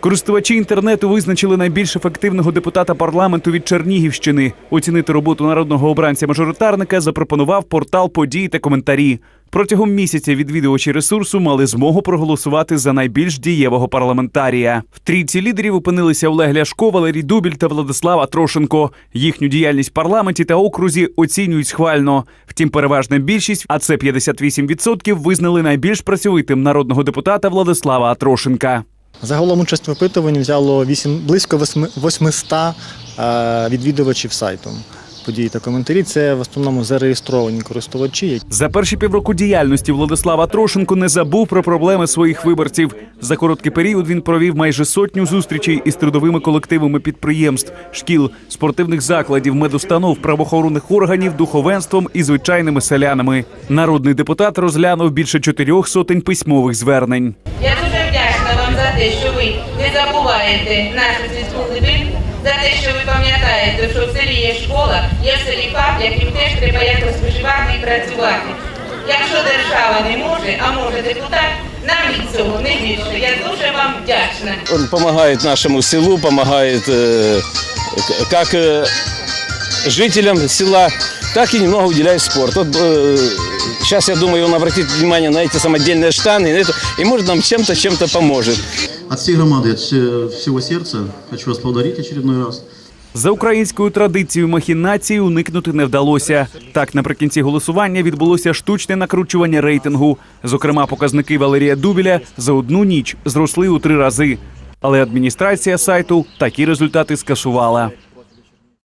Користувачі інтернету визначили найбільш ефективного депутата парламенту від Чернігівщини. Оцінити роботу народного обранця-мажоритарника запропонував портал події та коментарі. Протягом місяця відвідувачі ресурсу мали змогу проголосувати за найбільш дієвого парламентарія. В трійці лідерів опинилися Олег Ляшко, Валерій Дубіль та Владислав Атрошенко. Їхню діяльність в парламенті та окрузі оцінюють схвально. Втім, переважна більшість, а це 58%, визнали найбільш працьовитим народного депутата Владислава Атрошенка. Загалом участь в опитуванні взяло 8, близько 8 800 е, відвідувачів сайту. Події та коментарі це в основному зареєстровані користувачі, За перші півроку діяльності Владислава Трошенко не забув про проблеми своїх виборців. За короткий період він провів майже сотню зустрічей із трудовими колективами підприємств, шкіл, спортивних закладів, медустанов, правоохоронних органів, духовенством і звичайними селянами. Народний депутат розглянув більше чотирьох сотень письмових звернень. Я дуже вдячна вам за те, що ви не забуваєте нашу сільську глибину, за те, що ви пам'ятаєте, що в селі є школа, є в селі ФАП, яким теж треба якось виживати і працювати. Якщо держава не може, а може депутат, нам від цього не більше. Я дуже вам вдячна. Он помогает нашему селу, помогает э, к- как э, жителям села, так и немного уделяет спорт. Вот, э, сейчас, я думаю, он обратит внимание на эти самодельные штаны, на это, и может нам чем-то, чем-то поможет. От всей громады, от все- всего сердца хочу вас поблагодарить очередной раз. За українською традицією махінації уникнути не вдалося. Так, наприкінці голосування відбулося штучне накручування рейтингу. Зокрема, показники Валерія Дубіля за одну ніч зросли у три рази. Але адміністрація сайту такі результати скасувала.